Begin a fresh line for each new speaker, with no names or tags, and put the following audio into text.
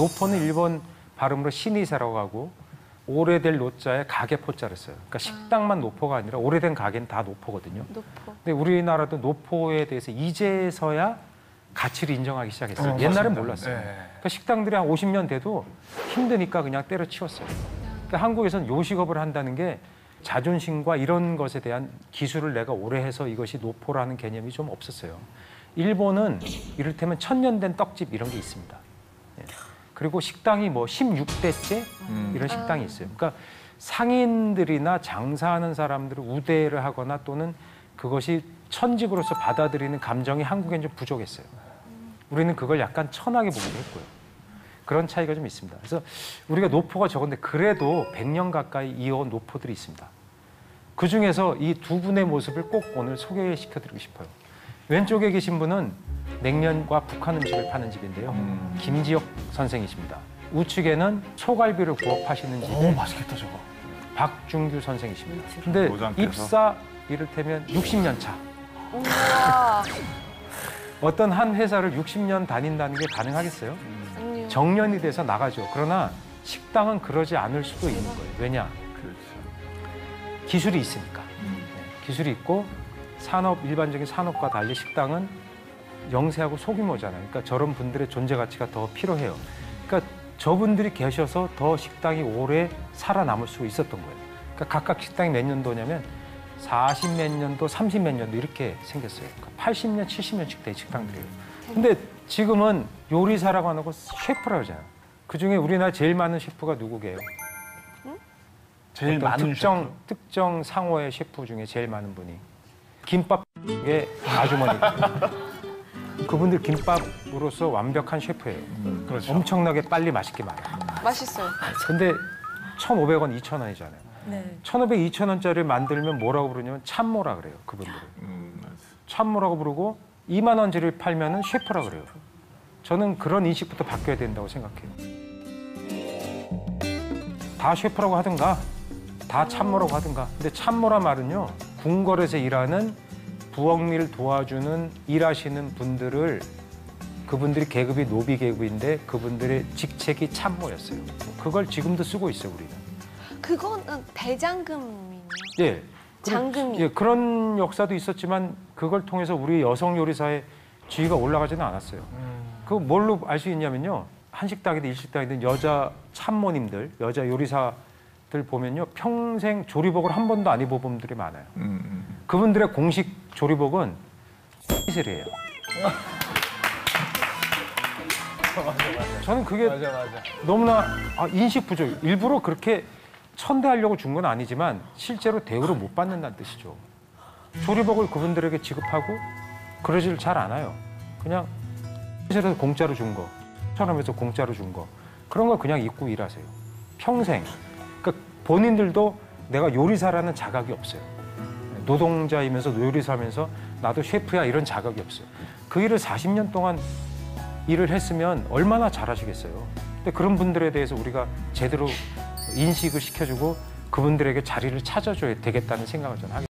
노포는 일본 발음으로 신이사라고 하고 오래될 노자에 가게 포자를 써요. 그러니까 식당만 노포가 아니라 오래된 가게는 다 노포거든요.
노포.
근데 우리나라도 노포에 대해서 이제서야 가치를 인정하기 시작했어요.
어,
옛날엔
맞습니다.
몰랐어요.
네.
그러니까 식당들이 한 50년 돼도 힘드니까 그냥 때려치웠어요. 그러니까 한국에서는 요식업을 한다는 게 자존심과 이런 것에 대한 기술을 내가 오래 해서 이것이 노포라는 개념이 좀 없었어요. 일본은 이를테면 천년 된 떡집 이런 게 있습니다. 예. 그리고 식당이 뭐 16대째
음.
이런 식당이 있어요. 그러니까 상인들이나 장사하는 사람들을 우대를 하거나 또는 그것이 천직으로서 받아들이는 감정이 한국엔 좀 부족했어요. 우리는 그걸 약간 천하게 보기도 했고요. 그런 차이가 좀 있습니다. 그래서 우리가 노포가 적은데 그래도 100년 가까이 이어온 노포들이 있습니다. 그 중에서 이 두 분의 모습을 꼭 오늘 소개시켜 드리고 싶어요. 왼쪽에 계신 분은 냉면과 북한 음식을 파는 집인데요.
음.
김지혁 선생이십니다. 우측에는 소갈비를 구워 파시는
오
집에
맛있겠다 저거.
박준규 선생이십니다. 근데
노장께서?
입사 이를테면 60년 차.
우와.
어떤 한 회사를 60년 다닌다는 게 가능하겠어요?
아니요.
정년이 돼서 나가죠. 그러나 식당은 그러지 않을 수도 있는 거예요. 왜냐?
그렇죠.
기술이 있으니까. 네, 기술이 있고 산업 일반적인 산업과 달리 식당은 영세하고 소규모잖아요. 그러니까 저런 분들의 존재 가치가 더 필요해요. 그러니까 저분들이 계셔서 더 식당이 오래 살아남을 수 있었던 거예요. 그러니까 각각 식당이 몇 년도냐면 40 몇 년도, 30 몇 년도 이렇게 생겼어요. 그러니까 80년, 70년씩 된 식당들이에요. 근데 지금은 요리사라고 안 하고 셰프라고 하잖아요. 그중에 우리나라 제일 많은 셰프가 누구게요?
제일 많은
특정
셰프.
특정 상호의 셰프 중에 제일 많은 분이 김밥의 아주머니. 그분들 김밥으로서 완벽한 셰프예요.
그렇죠.
엄청나게 빨리 맛있게 말아요.
맛있어요.
근데 1,500원, 2,000원이잖아요.
네.
1,500, 2,000원짜리를 만들면 뭐라고 부르냐면 참모라 그래요. 그분들은.
음.
참모라고 부르고 2만 원짜리를 팔면은 셰프라 그래요. 저는 그런 인식부터 바뀌어야 된다고 생각해요. 다 셰프라고 하든가 다 참모라고 하든가. 근데 참모라 말은요. 궁궐에서 일하는 부엌일을 도와주는 일하시는 분들을 그분들이 계급이 노비 계급인데 그분들의 직책이 참모였어요. 그걸 지금도 쓰고 있어요, 우리는.
그거는 대장금이요.
예.
장금이.
예, 그런 역사도 있었지만 그걸 통해서 우리 여성 요리사의 지위가 올라가지는 않았어요. 그 뭘로 알 수 있냐면요. 한식당이든 일식당이든 여자 참모님들, 여자 요리사들 보면요. 평생 조리복을 한 번도 안 입어본 분들이 많아요.
음, 음.
그분들의 공식 조리복은 이슬이에요. 저는 그게
맞아 맞아.
너무나 아, 인식 부족. 일부러 그렇게 천대하려고 준 건 아니지만 실제로 대우를 못 받는다는 뜻이죠. 조리복을 그분들에게 지급하고 그러질 잘 않아요. 그냥 회사에서 공짜로 준 거, 처럼에서 공짜로 준 거, 그런 걸 그냥 입고 일하세요. 평생. 그러니까 본인들도 내가 요리사라는 자각이 없어요. 노동자이면서 요리사면서 나도 셰프야 이런 자각이 없어요. 그 일을 40년 동안 일을 했으면 얼마나 잘하시겠어요. 근데 그런 분들에 대해서 우리가 제대로 인식을 시켜주고 그분들에게 자리를 찾아줘야 되겠다는 생각을 저는 하게